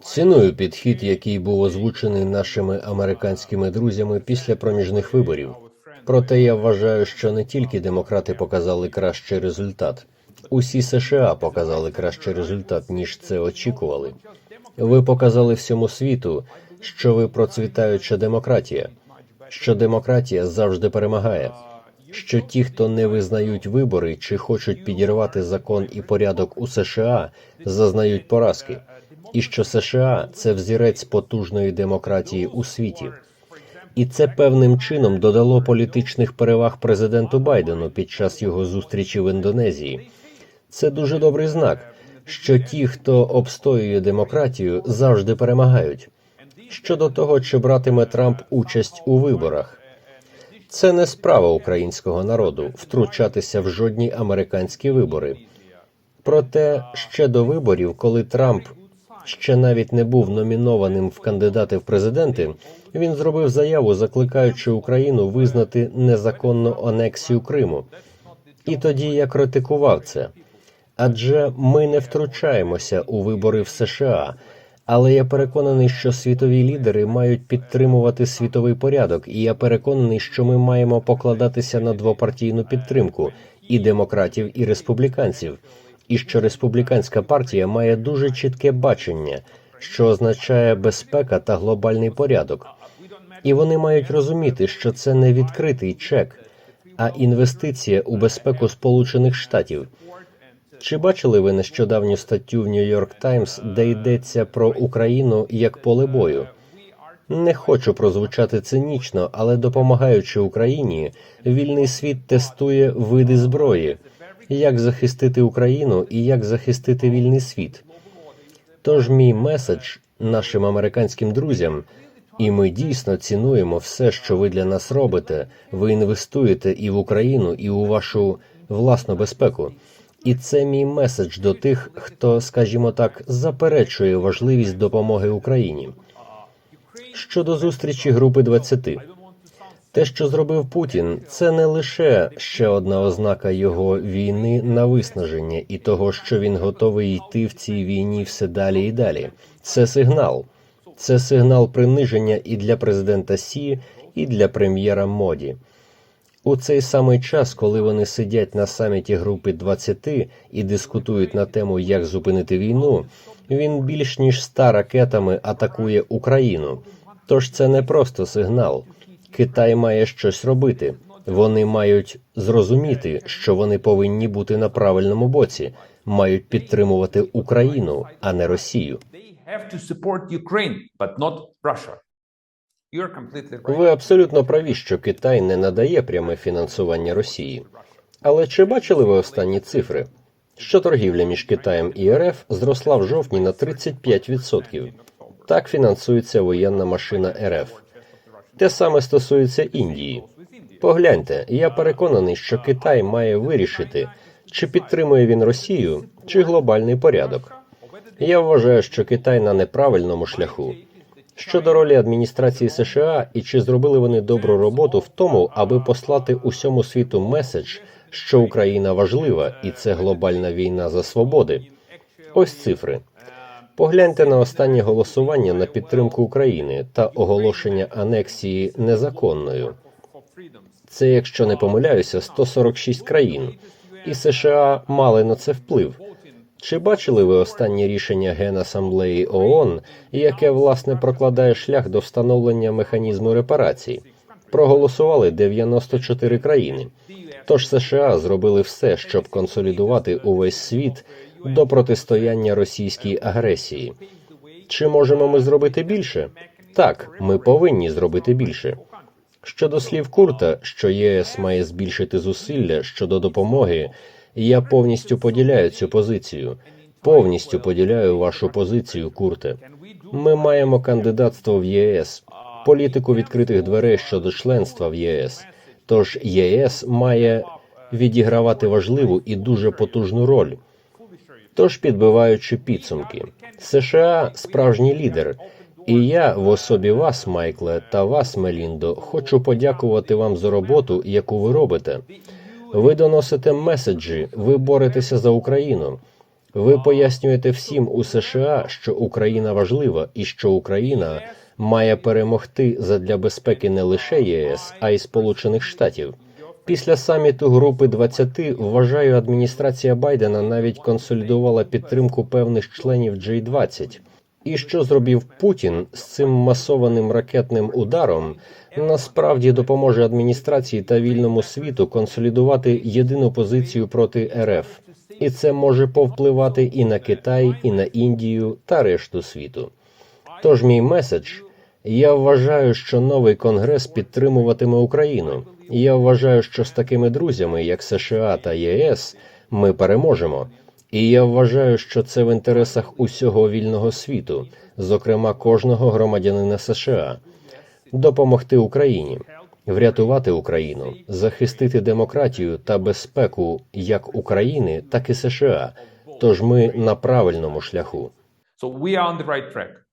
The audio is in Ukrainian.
Ціную підхід, який був озвучений нашими американськими друзями після проміжних виборів. Проте я вважаю, що не тільки демократи показали кращий результат, усі США показали кращий результат, ніж це очікували. Ви показали всьому світу, що ви процвітаюча демократія, що демократія завжди перемагає, що ті, хто не визнають вибори чи хочуть підірвати закон і порядок у США, зазнають поразки, і що США це взірець потужної демократії у світі. І це певним чином додало політичних переваг президенту Байдену під час його зустрічі в Індонезії. Це дуже добрий знак, що ті, хто обстоює демократію, завжди перемагають. Щодо того, чи братиме Трамп участь у виборах, це не справа українського народу втручатися в жодні американські вибори. Проте ще до виборів, коли Трамп ще навіть не був номінованим в кандидати в президенти, він зробив заяву, закликаючи Україну визнати незаконну анексію Криму. І тоді я критикував це. Адже ми не втручаємося у вибори в США. Але я переконаний, що світові лідери мають підтримувати світовий порядок, і я переконаний, що ми маємо покладатися на двопартійну підтримку і демократів, і республіканців, і що республіканська партія має дуже чітке бачення, що означає безпека та глобальний порядок. І вони мають розуміти, що це не відкритий чек, а інвестиція у безпеку Сполучених Штатів. Чи бачили ви нещодавню статтю в Нью-Йорк Таймс, де йдеться про Україну як поле бою? Не хочу прозвучати цинічно, але допомагаючи Україні, вільний світ тестує види зброї, як захистити Україну і як захистити вільний світ. Тож мій меседж нашим американським друзям, і ми дійсно цінуємо все, що ви для нас робите. Ви інвестуєте і в Україну, і у вашу власну безпеку. І це мій меседж до тих, хто, скажімо так, заперечує важливість допомоги Україні. Щодо зустрічі групи 20. те, що зробив Путін, це не лише ще одна ознака його війни на виснаження і того, що він готовий йти в цій війні все далі і далі. Це сигнал, це сигнал приниження і для президента Сі, і для прем'єра Моді. У цей самий час, коли вони сидять на саміті групи 20 і дискутують на тему, як зупинити війну, він більш ніж ста ракетами атакує Україну. Тож це не просто сигнал. Китай має щось робити. Вони мають зрозуміти, що вони повинні бути на правильному боці, мають підтримувати Україну, а не Росію. Russia. Ви абсолютно праві, що Китай не надає пряме фінансування Росії. Але чи бачили ви останні цифри? Що торгівля між Китаєм і РФ зросла в жовтні на 35%. Так фінансується воєнна машина РФ. Те саме стосується Індії. Погляньте, я переконаний, що Китай має вирішити, чи підтримує він Росію, чи глобальний порядок. Я вважаю, що Китай на неправильному шляху. Щодо ролі адміністрації США і чи зробили вони добру роботу в тому, аби послати усьому світу меседж, що Україна важлива і це глобальна війна за свободи. Ось цифри. Погляньте на останнє голосування на підтримку України та оголошення анексії незаконною. Це, якщо не помиляюся, 146 країн, і США мали на це вплив. Чи бачили ви останнє рішення Генасамблеї ООН, яке власне прокладає шлях до встановлення механізму репарацій? Проголосували 94 країни. Тож США зробили все, щоб консолідувати увесь світ до протистояння російській агресії. Чи можемо ми зробити більше? Так, ми повинні зробити більше. Щодо слів Курта, що ЄС має збільшити зусилля щодо допомоги, я повністю поділяю цю позицію. Повністю поділяю вашу позицію, Курте. Ми маємо кандидатство в ЄС, політику відкритих дверей щодо членства в ЄС. Тож ЄС має відігравати важливу і дуже потужну роль. Тож, підбиваючи підсумки, США справжній лідер, і я в особі вас, Майкле, та вас, Меліндо, хочу подякувати вам за роботу, яку ви робите. Ви доносите меседжі, ви боретеся за Україну. Ви пояснюєте всім у США, що Україна важлива і що Україна має перемогти задля безпеки не лише єС, а й Сполучених Штатів. Після саміту групи 20, вважаю, адміністрація Байдена навіть консолідувала підтримку певних членів G20. І що зробив Путін з цим масованим ракетним ударом, насправді допоможе адміністрації та вільному світу консолідувати єдину позицію проти РФ. І це може повпливати і на Китай, і на Індію та решту світу. Тож мій меседж я вважаю, що новий конгрес підтримуватиме Україну. Я вважаю, що з такими друзями, як США та ЄС, ми переможемо. І я вважаю, що це в інтересах усього вільного світу, зокрема кожного громадянина США, допомогти Україні, врятувати Україну, захистити демократію та безпеку як України, так і США. Тож ми на правильному шляху. So we are on the right track.